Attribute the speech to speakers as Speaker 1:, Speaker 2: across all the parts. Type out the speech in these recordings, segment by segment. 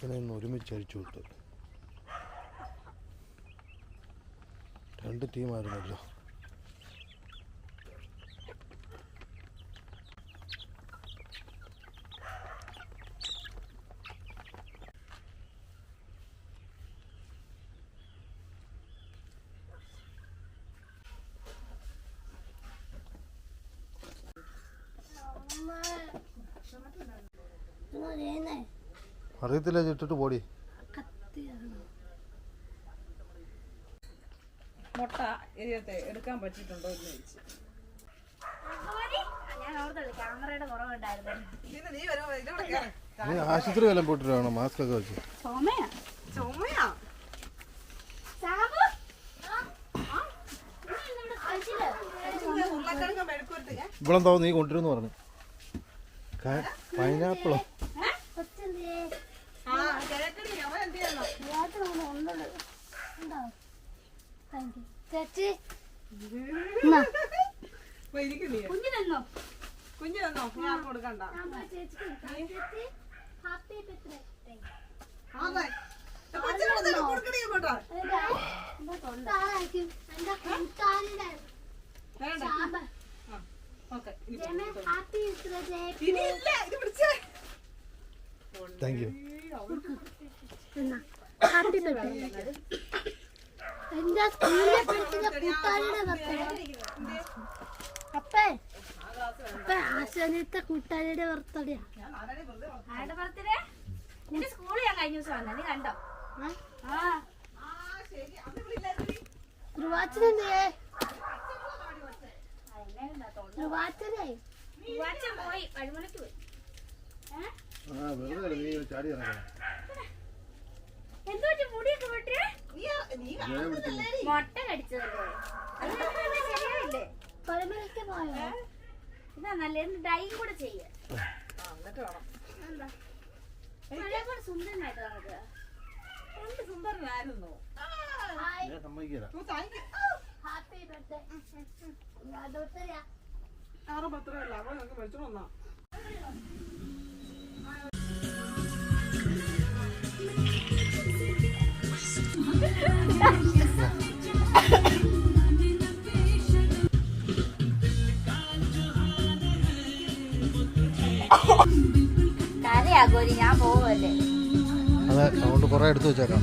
Speaker 1: ചിക്കനെ ഒന്ന് ഒരുമിച്ച് അടിച്ചു വിട്ടു രണ്ട് ടീമായിരുന്നല്ലോ അറിയത്തില്ല ചിട്ടിട്ട് പോടി.
Speaker 2: മുട്ട ഇതിനകത്ത് എടുക്കാൻ പറ്റിയിട്ടുണ്ടോ എന്ന് ചോദിച്ചു.
Speaker 3: ഞാൻ ഓർത്തത് ക്യാമറയുടെ കുറവുണ്ടായിരുന്നു.
Speaker 2: പിന്നെ നീ
Speaker 1: ആശുപത്രി വല്ലതും പോയിട്ട് വേണം മാസ്ക് ഒക്കെ വെച്ച് നീ കൊണ്ടുവരുമെന്ന് പറഞ്ഞു. പൈനാപ്പിളോ
Speaker 2: ആ കിഴക്കടി അവൻ എന്ത് ചെയ്യണം
Speaker 3: ചേച്ചി
Speaker 2: അപ്പൊ ഇരിക്ക് നീ
Speaker 3: കുഞ്ഞു തന്നോ
Speaker 2: കുഞ്ഞു തന്നോ ഞാൻ കൊടുക്കണ്ട
Speaker 3: ഹാപ്പി ബർത്ത്ഡേ
Speaker 2: അതെ കൊച്ചിനോട് തന്നെ കൊടുക്കണേ ഇങ്ങോട്ടാ വേണ്ട ഓക്കെ
Speaker 3: ഹാപ്പി ബർത്ത്ഡേ
Speaker 2: ഇനിയില്ല ഇത് പിടിച്ചേ.
Speaker 1: താങ്ക് യു
Speaker 3: ഹാപ്പി ബർത്ത്ഡേ എന്റെ സ്കൂളിലെ പഠിക്കുന്ന കൂട്ടുകാരുടെ ബർത്ത്ഡേ അപ്പേ അപ്പേ ആശാനത്തെ കൂട്ടുകാരുടെ ബർത്ത്ഡേ ആരുടെ ബർത്ത്ഡേ? നിന്റെ സ്കൂളിൽ ഞാൻ കഴിഞ്ഞ ദിവസം വന്നത്. നീ കണ്ടോ? ആ? ധ്രുവാച്ചനെ. ധ്രുവാച്ചൻ പോയി. വഴിമുലക്ക് പോയി.
Speaker 1: ആ വെറുതെ നീ ചാടി ഇറങ്ങണം
Speaker 3: മുട്ട കടിച്ചതല്ലേ ശരിയായില്ലേ? പരമരക്ക് പോയോ? ഇതാ നല്ല ഡൈ കൂടെ ചെയ്യ. സുന്ദരനായിട്ട് നമുക്ക്
Speaker 2: എന്ത് സുന്ദരനായിരുന്നു.
Speaker 3: Happy birthday.
Speaker 2: ആറ് രൂപ അവളെ ഞങ്ങൾക്ക് മേടിച്ചോണ്ട്
Speaker 3: കരയാകോരി ഞാൻ പോവല്ലേ?
Speaker 1: അതെ അതുകൊണ്ട് കുറെ എടുത്തു വെച്ചേക്കാം.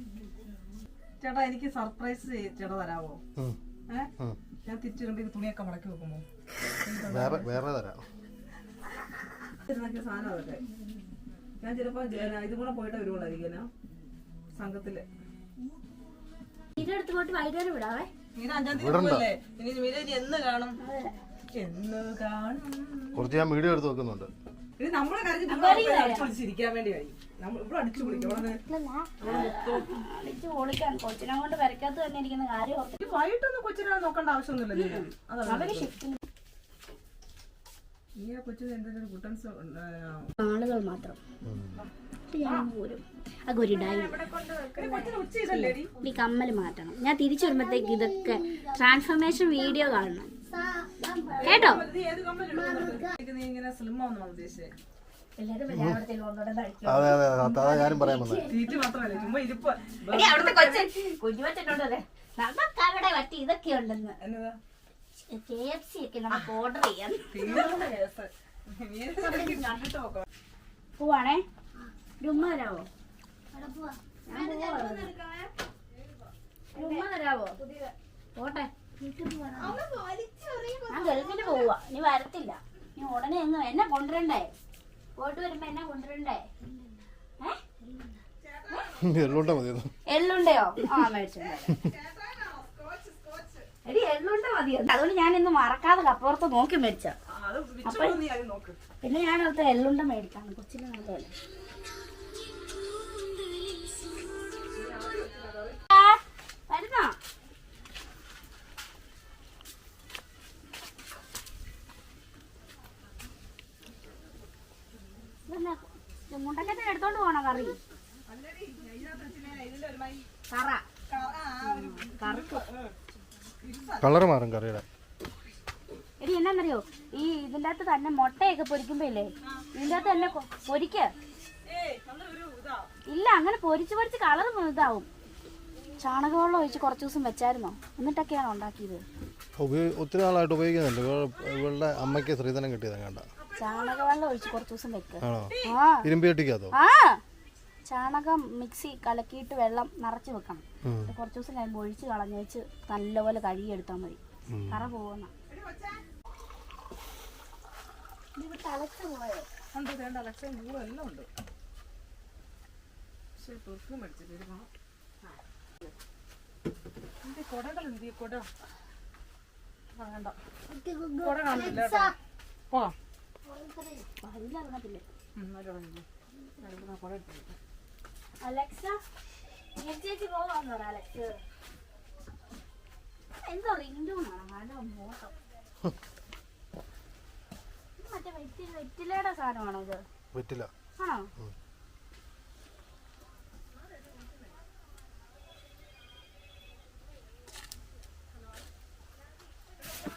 Speaker 2: ചേട്ടാ എനിക്ക് സർപ്രൈസ് ചേട്ടാ തരാവോ. ഞാൻ തിരിച്ചു വരുമ്പോ തുണിയൊക്കെ മടക്കി വെക്കുമോ?
Speaker 1: വേറെ വേറെ തരാം.
Speaker 2: സാധനം അതൊക്കെ. ഞാൻ ചിലപ്പോ ഇതും കൂടെ പോയിട്ട് വരുവുള്ളായിരിക്കും
Speaker 3: സംഘത്തിൽ. പോയിട്ട് വൈകുന്നേരം വിടാവേ.
Speaker 2: മീന അഞ്ചാം തീയതി പോവല്ലേ? ഇനി മീന ഇനി എന്ന് കാണും. എന്ന് കാണും.
Speaker 1: കുറച്ച് ഞാൻ വീഡിയോ എടുത്ത് വെക്കുന്നുണ്ട്.
Speaker 2: ഇത് നമ്മളെ കാര്യം അടിച്ചു വേണ്ടി കഴിയും ഇവിടെ അടിച്ചു
Speaker 3: കൊച്ചിനെ കൊണ്ട് വരയ്ക്കാത്ത തന്നെ ഇരിക്കുന്ന കാര്യം ഓർത്ത്
Speaker 2: വൈകിട്ടൊന്നും കൊച്ചിനെ നോക്കേണ്ട ആവശ്യമൊന്നുമില്ല ഈ കൊച്ചിന് എന്തെങ്കിലും കുട്ടൻസ്
Speaker 3: ആളുകൾ മാത്രം. ഈ കമ്മൽ മാറ്റണം. ഞാൻ തിരിച്ചു വരുമ്പോഴത്തേക്ക് ഇതൊക്കെ ട്രാൻസ്ഫോർമേഷൻ വീഡിയോ കാണണം. കേട്ടോ?
Speaker 2: ഇങ്ങനെ സ്ലിം
Speaker 1: അതെ അതെ അതെ അതാ ഞാനും പറയാൻ വന്നത്
Speaker 2: തീറ്റ് മാത്രമല്ല ചുമ്മാ ഇരിപ്പ്.
Speaker 3: എടി, അവിടുത്തെ കൊച്ചൻ കുഞ്ഞുവച്ചനോട് അതെ. നമുക്ക് അവിടെ പറ്റി ഇതൊക്കെ ഉണ്ടെന്ന്. കെ എഫ് സി ഒക്കെ നമുക്ക് ഓർഡർ ചെയ്യാം. പോവാണേ? രുമ്മ തരാവോ ഞാൻ പോവാ. ഒരു ഉമ്മ തരാവോ പോട്ടെ. ഞാൻ ഗൾഫിന് പോവുക നീ വരത്തില്ല. നീ ഉടനെ ഒന്ന് എന്നെ കൊണ്ടുവരണ്ടേ? പോയിട്ട് വരുമ്പോ എന്നെ കൊണ്ടുവരണ്ടേ?
Speaker 1: എള്ളുണ്ട മതി
Speaker 3: എള്ളുണ്ടയോ? ആ മേടിച്ചോണ്ട് എടി എള്ളുണ്ട മതി. അതുകൊണ്ട് ഞാൻ ഇന്ന് മറക്കാതെ കപ്പുറത്ത് നോക്കി മേടിച്ച പിന്നെ ഞാൻ എല്ലുണ്ട എള്ളുണ്ട മേടിക്കാണ് കൊച്ചിന് നല്ലതല്ലേ മുണ്ടക്കത്തിന് എടുത്തോണ്ട് പോണോ കറി? കറ. കറുപ്പ്.
Speaker 1: കളർ മാറും കറിയുടെ.
Speaker 3: എടി എന്നാന്നറിയോ? ഈ ഇതിന്റെ അകത്ത് തന്നെ മുട്ടയൊക്കെ പൊരിക്കുമ്പോ ഇല്ലേ ഇതിന്റെ അകത്ത് തന്നെ പൊരിക്ക. ഇല്ല അങ്ങനെ പൊരിച്ച് പൊരിച്ച് കളർ ഇതാവും. ചാണകവെള്ളം ഒഴിച്ച് കുറച്ച് ദിവസം വെച്ചായിരുന്നോ? എന്നിട്ടൊക്കെയാണ് ഉണ്ടാക്കിയത്?
Speaker 1: ഒത്തിരി നാളായിട്ട് ഉപയോഗിക്കുന്നുണ്ട്. ഇവ- ഇവളുടെ അമ്മയ്ക്ക് സ്ത്രീധനം കിട്ടിയതാണ് കണ്ട
Speaker 3: ചാണകവെള്ളം ഒഴിച്ച് കുറച്ച് ദിവസം വെക്കുക
Speaker 1: ആണോ?
Speaker 3: ആ.
Speaker 1: ഇരുമ്പ് ചട്ടിക്കകത്തോ
Speaker 3: ആ. ചാണകം മിക്സി കലക്കിയിട്ട് വെള്ളം നിറച്ച് വെക്കണം. എന്നിട്ട് കുറച്ച് ദിവസം കഴിയുമ്പോൾ ഒഴിച്ച് കളഞ്ഞേച്ച് വെച്ച് നല്ലപോലെ കഴുകിയെടുത്താൽ മതി. കറ പോകുന്ന തളച്ചു പോയോ?
Speaker 2: ഉണ്ട് എല്ലാം ഉണ്ട്. പക്ഷേ പെർഫ്യൂം അടിച്ചിട്ട് കുട? വേണ്ട. കുട കാണില്ല കേട്ടോ. പോകാം
Speaker 3: അലക്സ ചേച്ചി പോവാന്ന് പറ അലക്സ്. എന്തോ റിംഗൂണാണ് നല്ല മോട്ടം? മറ്റേ വെറ്റി വെറ്റിലയുടെ സാധനമാണോ ഇത്?
Speaker 1: വെറ്റില.
Speaker 3: ആണോ?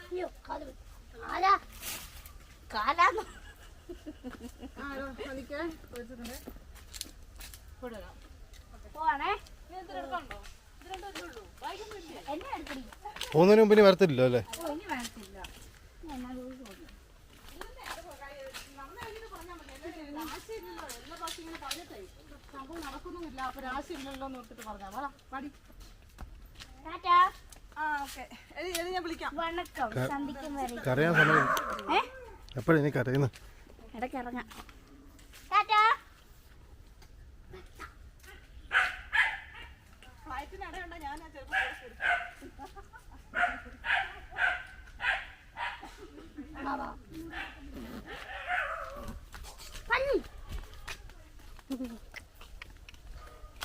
Speaker 3: അയ്യോ കാൽ പോയി. കാലാ കാലാന്ന്
Speaker 1: പോകുന്നതിന് മുമ്പ് ഇനി വരത്തില്ലല്ലോ അല്ലേ?
Speaker 2: നടക്കുന്നുമില്ല. അപ്പൊ രാശിയില്ലല്ലോ ഇല്ലല്ലോ ഓർത്തിട്ട് പറഞ്ഞാ. വാ, പാടി.
Speaker 3: ടാറ്റാ.
Speaker 2: ആ ഓക്കെ. എടി എടി ഞാൻ വിളിക്കാം.
Speaker 3: വണക്കം. സന്ധിക്കും വരെ.
Speaker 1: കരയാൻ സമയം.
Speaker 3: ഏ?
Speaker 1: എപ്പോഴും ഇനി കരയുന്നു?
Speaker 3: ഇടയ്ക്ക് ഇറങ്ങാം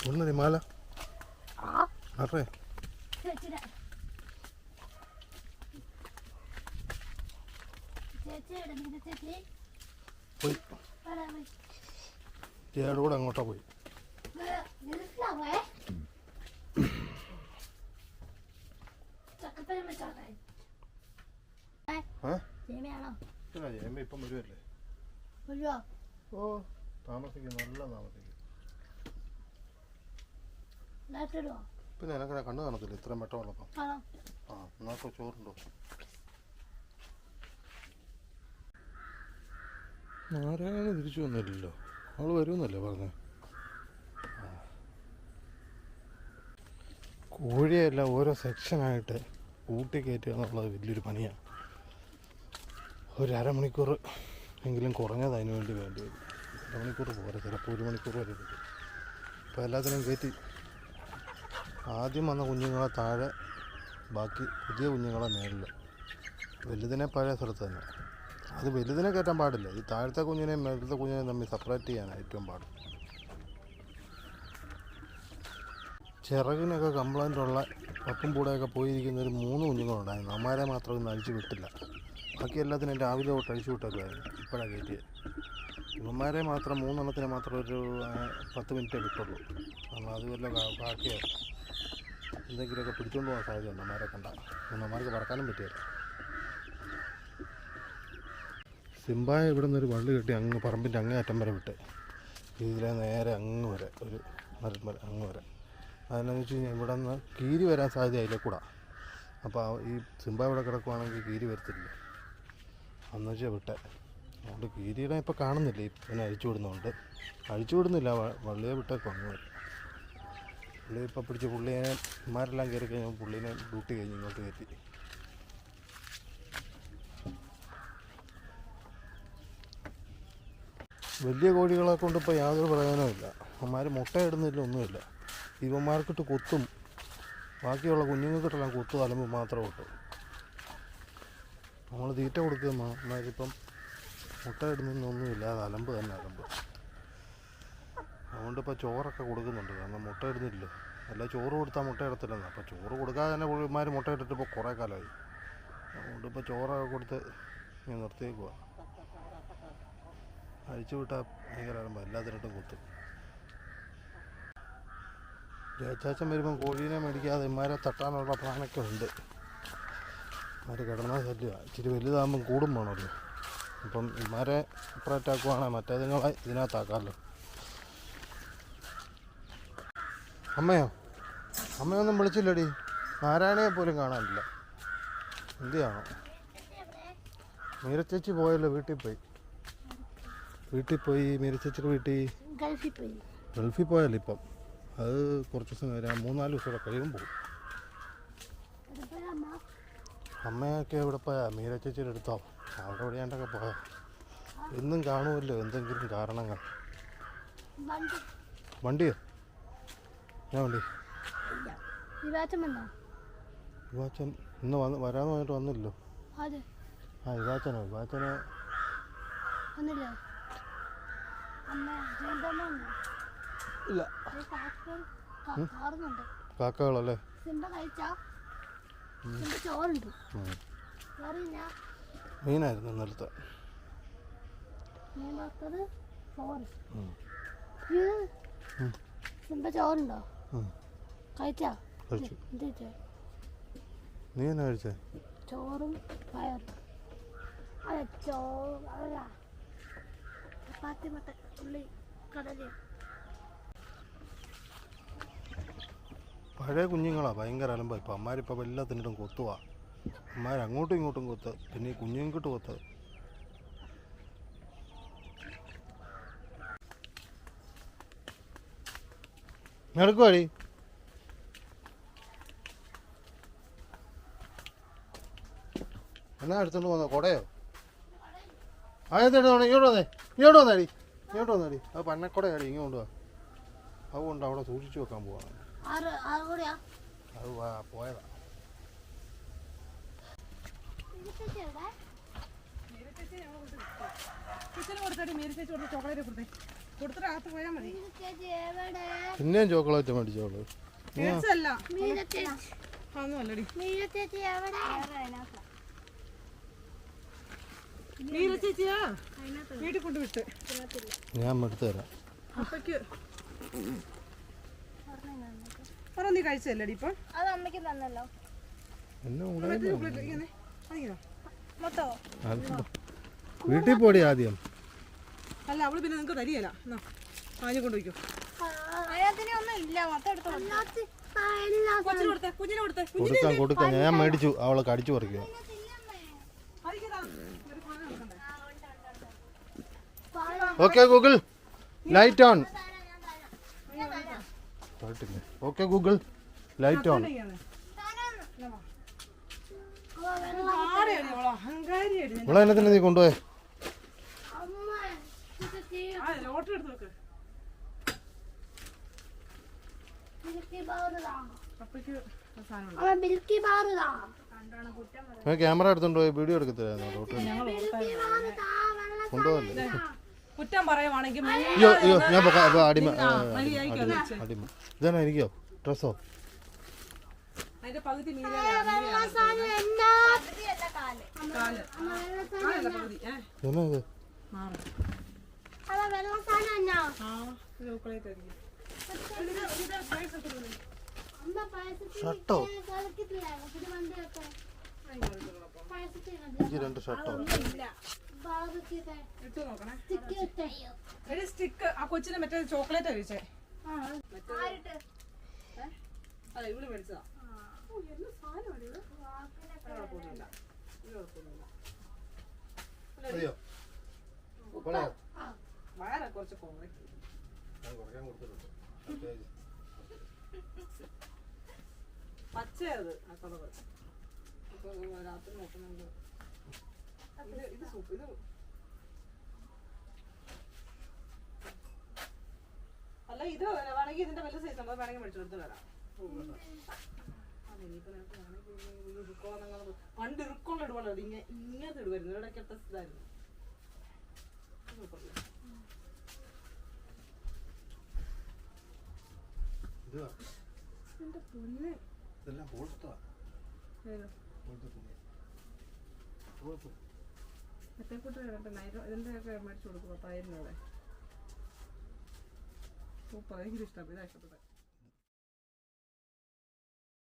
Speaker 1: ഒന്നല്ലേ മാല.
Speaker 3: ആ
Speaker 1: അറേ
Speaker 3: ചേച്ചിയുടെ ചേച്ചി എവിടെ ചേച്ചി
Speaker 1: പോയി. ചേട്ടൻ കൂടെ അങ്ങോട്ടാ പോയി. ഇപ്പം വരുമല്ലേ ഓ താമസിക്കും നല്ല താമസിക്കും. പിന്നെ എനക്കങ്ങനെ കണ്ണു കാണത്തില്ല? ഇത്രയും വെട്ടമുള്ളപ്പം. ആ എന്നാ ചോറുണ്ടോ? നാരായണ തിരിച്ചു വന്നില്ലല്ലോ. അവൾ വരുമെന്നല്ലേ പറഞ്ഞു? കോഴിയെല്ലാം ഓരോ സെക്ഷനായിട്ട് കൂട്ടിക്കയറ്റുക എന്നുള്ളത് വലിയൊരു പണിയാണ് ഒരു അരമണിക്കൂർ എങ്കിലും കുറഞ്ഞത് അതിന് വേണ്ടി വേണ്ടി വരും. അരമണിക്കൂർ പോരാ ചിലപ്പോൾ ഒരു മണിക്കൂർ വരെ എടുക്കും അപ്പോൾ എല്ലാത്തിനും കയറ്റി ആദ്യം വന്ന കുഞ്ഞുങ്ങളെ താഴെ ബാക്കി പുതിയ കുഞ്ഞുങ്ങളെ മേളിൽ വലുതിനെ പഴയ സ്ഥലത്ത് തന്നെ. അത് വലുതിനെ കയറ്റാൻ പാടില്ല. ഈ താഴത്തെ കുഞ്ഞിനെയും മേലത്തെ കുഞ്ഞിനെയും തമ്മിൽ സെപ്പറേറ്റ് ചെയ്യാനാണ് ഏറ്റവും പാട്. ചിറകിനൊക്കെ കംപ്ലൈന്റ് ഉള്ള പപ്പും പൂടെയൊക്കെ പോയിരിക്കുന്ന ഒരു മൂന്ന് കുഞ്ഞുങ്ങളുണ്ടായിരുന്നു. അമ്മമാരെ മാത്രം ഒന്നും അഴിച്ചു വിട്ടില്ല. ബാക്കി എല്ലാത്തിനും രാവിലെ തൊട്ട് അഴിച്ചു വിട്ടൊക്കെയായിരുന്നു ഇപ്പോഴാണ് കയറ്റിയത് ഇവന്മാരെ മാത്രം മൂന്നെണ്ണത്തിന് മാത്രം ഒരു പത്ത് മിനിറ്റേ കാരണം അത് വല്ല ബാക്കിയായിരുന്നു ബാക്കിയോ എന്തെങ്കിലുമൊക്കെ പിടിച്ചുകൊണ്ട് പോകാൻ സാധ്യതയുണ്ട്. അമ്മമാരെ കണ്ട. അമ്മമാർക്ക് പറക്കാനും പറ്റിയത് സിംബായ ഇവിടെ നിന്നൊരു വള്ളി കെട്ടി അങ്ങ് പറമ്പിന്റെ അങ്ങേ അറ്റം വരെ വിട്ട്. ഇതിലെ നേരെ അങ്ങ് വരെ ഒരു മരം വരെ അങ്ങ് വരെ. അതെന്നാന്ന് വെച്ച് കഴിഞ്ഞാൽ ഇവിടെ നിന്ന് കീരി വരാൻ സാധ്യത അതിലെ കൂടാ. അപ്പോൾ ഈ സിംബ ഇവിടെ കിടക്കുവാണെങ്കിൽ കീരി വരത്തില്ല. അന്ന് വെച്ചാൽ വിട്ടെ. അതുകൊണ്ട് കീരിയുടെ ഇപ്പോൾ കാണുന്നില്ല. പിന്നെ അഴിച്ചു വിടുന്നതുകൊണ്ട്. അഴിച്ചു വിടുന്നില്ല. വള്ളിയെ വിട്ടേക്കും അങ്ങ് വരെ പുള്ളി ഇപ്പോൾ പിടിച്ച് പുള്ളിയെ ഇമാരെല്ലാം കയറി കഴിഞ്ഞാൽ പുള്ളീനെ ഡ്യൂട്ടി കഴിഞ്ഞ് ഇങ്ങോട്ട് കയറ്റി. വലിയ കോഴികളെ കൊണ്ട് ഇപ്പോൾ യാതൊരു പ്രയോജനമില്ല അവന്മാർ മുട്ടയിടുന്നില്ല ഒന്നുമില്ല. ഇവന്മാർക്കിട്ട് കൊത്തും. ബാക്കിയുള്ള കുഞ്ഞുങ്ങൾക്കിട്ടെല്ലാം കൊത്തു അലമ്പ് മാത്രമേ കിട്ടും. നമ്മൾ തീറ്റ കൊടുക്കുക അമ്മമാരിപ്പം മുട്ടയിടുന്നൊന്നുമില്ല അത് അലമ്പ് തന്നെ അലമ്പ്. അതുകൊണ്ട് ഇപ്പോൾ ചോറൊക്കെ കൊടുക്കുന്നുണ്ട്. കാരണം മുട്ട ഇടുന്നില്ല. അല്ല ചോറ് കൊടുത്താൽ മുട്ട ഇടത്തില്ലെന്ന്. അപ്പോൾ ചോറ് കൊടുക്കാതെ തന്നെ പുള്ളിമാർ മുട്ട ഇട്ടിട്ട് ഇപ്പോൾ കുറേ കാലമായി. അതുകൊണ്ട് ഇപ്പോൾ ചോറൊക്കെ കൊടുത്ത് ഞാൻ നിർത്തിയേക്കുക അഴിച്ചു വിട്ടാൽ ഭയങ്കര അലമ്പ് എല്ലാത്തിനിട്ടും കുത്തും. രാജാച്ചൻ വരുമ്പം കോഴീനെ മേടിക്കാതെ ഇമാരെ തട്ടാനുള്ള പ്ലാനൊക്കെ ഉണ്ട്. ഇമാര് കിടന്നാൽ ശല്യമാണ് ഇച്ചിരി വലുതാകുമ്പം കൂടും വേണമല്ലോ. അപ്പം ഇമാരെ സെപ്പറേറ്റ് ആക്കുവാണെങ്കിൽ മറ്റേതുങ്ങളെ ഇതിനകത്താക്കാമല്ലോ. അമ്മയോ? അമ്മയൊന്നും വിളിച്ചില്ലടി. നാരായണയെ പോലും കാണാനില്ല. എന്തിയാണോ? മീരച്ചേച്ചി പോയല്ലോ വീട്ടിൽ പോയി. വീട്ടിൽ പോയി മീരച്ചേച്ചിയുടെ വീട്ടിൽ
Speaker 3: ഗൾഫിൽ പോയി.
Speaker 1: ഗൾഫിൽ പോയല്ലോ ഇപ്പം? അത് കുറച്ച് ദിവസം വരാം മൂന്നാൽ ദിവസം കൂടെ കഴിയുമ്പോൾ പോകും
Speaker 3: അമ്മ?
Speaker 1: അമ്മയൊക്കെ ഇവിടെ പോയാ? മീരച്ചേച്ചിയുടെ അടുത്തോ? അവിടെ എവിടെയാണ്ടൊക്കെ പോയാ? എന്നും കാണുമല്ലോ എന്തെങ്കിലും കാരണങ്ങൾ.
Speaker 3: വണ്ടി.
Speaker 1: വണ്ടിയോ? ഞാൻ വണ്ടി? യുവാച്ചൻ ഇന്ന് വന്ന് വരാമെന്ന് പറഞ്ഞിട്ട് വന്നില്ലല്ലോ? ആ യുവാച്ചനോ ഇവാച്ചനെ ഇല്ല. കാക്കകളല്ലേ. മീനായിരുന്നു ഇന്നലത്തെ.
Speaker 3: ചോറുണ്ടോ. കഴിച്ചാ?
Speaker 1: കഴിച്ചു. നീ എന്നാ കഴിച്ചേ?
Speaker 3: ചോറും പയറും. അല്ല ചോറ് ചപ്പാത്തി മട്ട ഉള്ളി കടലയും
Speaker 1: പഴയ കുഞ്ഞുങ്ങളാ ഭയങ്കര അലമ്പാ. ഇപ്പം എല്ലാ തിന്നിട്ടും കൊത്തുവാ. അമ്മാർ അങ്ങോട്ടും ഇങ്ങോട്ടും കൊത്ത്. പിന്നെ ഈ കുഞ്ഞുങ്ങൾക്കിട്ട് കൊത്ത്. നടക്കുവാടി എന്നാ എടുത്തോണ്ട് പോന്നോ? കൊടയോ? ആയതെടുത്തോണേ ഇങ്ങോട്ട് വന്നേ. ഇങ്ങോട്ട് വന്നാടി. ഇങ്ങോട്ട് വന്നാടി. അത് പന്നക്കൊടയാടി ഇങ്ങോട്ട് വാ അതുകൊണ്ട് അവിടെ സൂക്ഷിച്ചു വെക്കാൻ പോവാണ്. അത് വാ- പോയതാ.
Speaker 2: കിച്ചന് കൊടുത്തടി മേരി ചേച്ചി വീട്ടിൽ കൊണ്ട് വിട്ട്.
Speaker 1: ഞാൻ എടുത്തു തരാം.
Speaker 2: അപ്പയ്ക്ക്. പറ നീ കഴിച്ചല്ലേടി ഇപ്പൊ?
Speaker 3: അത് അമ്മയ്ക്ക് തന്നല്ലോ.
Speaker 1: വീട്ടിൽ പോടി ആദ്യം.
Speaker 2: അല്ല അവൾ പിന്നെ നിങ്ങക്ക് തരികയില്ല ആഞ്ഞു കൊണ്ട് വയ്ക്കും.
Speaker 3: അതിനകത്തിനെ ഒന്നും ഇല്ല. മൊത്തം എടുത്തു
Speaker 2: കൊച്ചിന് കൊടുത്തേ കുഞ്ഞിനെ കൊടുത്തേ.
Speaker 1: കൊടുക്കാം കൊടുക്കാം. ഞാൻ മേടിച്ചു. അവളെ കടിച്ചു പറിക്കുക okay Google light on okay Google light on ഇവിടെ എന്നെ തന്നെ നീ കൊണ്ടുപോയേ.
Speaker 3: അപ്പോൾ ബിൽക്കി
Speaker 1: ഞാൻ ക്യാമറ എടുത്തോണ്ട് പോയി വീഡിയോ എടുക്കത്തില്ലായിരുന്നു ഡോക്ടർ കൊണ്ടുപോകല്ലേ
Speaker 2: കുറ്റം പറയുവാണെങ്കിൽ
Speaker 1: അയ്യോ അയ്യോ ഞാൻ അടിമ അടിമ ഇതാണോ എനിക്കോ ഡ്രസ്സോ
Speaker 2: അതിന്റെ പകുതി
Speaker 1: എന്നാ ഇത്
Speaker 2: ആ
Speaker 1: ഷർട്ടോ? എനിക്ക് രണ്ട് ഷർട്ടോ.
Speaker 2: ഒരു സ്റ്റിക്ക്. ആ കൊച്ചിന് മറ്റേ ചോക്ലേറ്റ് കഴിച്ചേ. അല്ല ഇവൾ മേടിച്ചതാ. ഓ, എന്ത് സാധനമാണ് ഇത്? ഇത് കുഴപ്പമൊന്നുമില്ല. ഇത് കുഴപ്പമൊന്നുമില്ല.
Speaker 1: അതെയോ കൊള്ളാം
Speaker 2: വയറെ കുറച്ച് കോമഡി
Speaker 1: ഞാൻ കുറയ്ക്കാൻ കൊടുത്തിട്ടുണ്ട് അത്യാവശ്യം
Speaker 2: പച്ചയത്. ആ കളറ്. ഇപ്പൊ രാത്രി നോക്കുന്നുണ്ട് ഇത് ഇത് സൂപ്പ് ഇത് അല്ല ഇത് വേണമെങ്കിൽ ഇതിന്റെ വലിയ സൈസ് ഉണ്ടോ വേണമെങ്കിൽ മേടിച്ചു കൊടുത്ത് തരാം അതിനിപ്പോ നിനക്ക് വേണമെങ്കിൽ ഈ ഇറുക്കോ എന്നങ്ങനെ പണ്ട് ഇറുക്കമുള്ള ഇടുവല്ലോ ഇങ്ങനെ ഇങ്ങനത്തെ ഇടുവായിരുന്നു ഇവിടെയൊക്കെ
Speaker 1: ടെസ്റ്റായിരുന്നു
Speaker 2: എന്റെ പൊന്നെ.
Speaker 1: ഇതെല്ലാം പോൾട്ടാ
Speaker 2: ഏത്?
Speaker 1: പോലത്തെ തുണി. പോലത്തെ
Speaker 2: മറ്റേ കൂട്ട് മറ്റേ നൈലോ ഇതിന്റെ ഒക്കെ മേടിച്ചു കൊടുക്കും പത്തായിരം രൂപ സൂപ്പർ. എനിക്ക് ഇഷ്ടപ്പെട്ടു ഇതാ ഇഷ്ടപ്പെട്ടത്.